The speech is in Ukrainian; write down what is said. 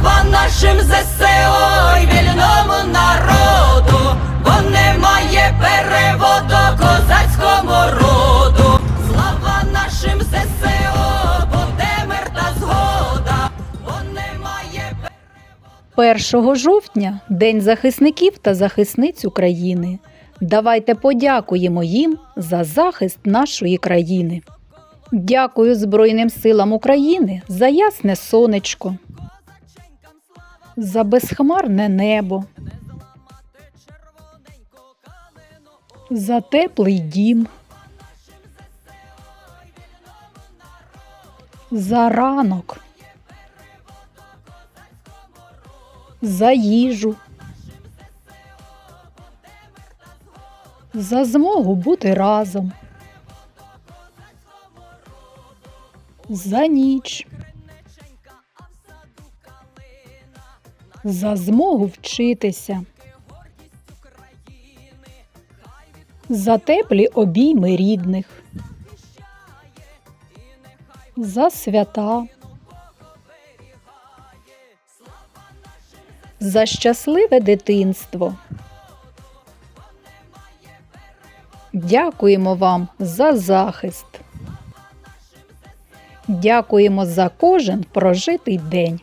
Слава нашим ЗСО й вільному народу, бо немає переводу козацькому роду. Слава нашим ЗСО, буде мир та згода, бо немає 1 жовтня День захисників та захисниць України. Давайте подякуємо їм за захист нашої країни. Дякую Збройним силам України за ясне сонечко, за безхмарне небо, за теплий дім, за ранок. за їжу, за змогу бути разом, за ніч, за змогу вчитися, за теплі обійми рідних, за свята. за щасливе дитинство. Дякуємо вам за захист. Дякуємо за кожен прожитий день.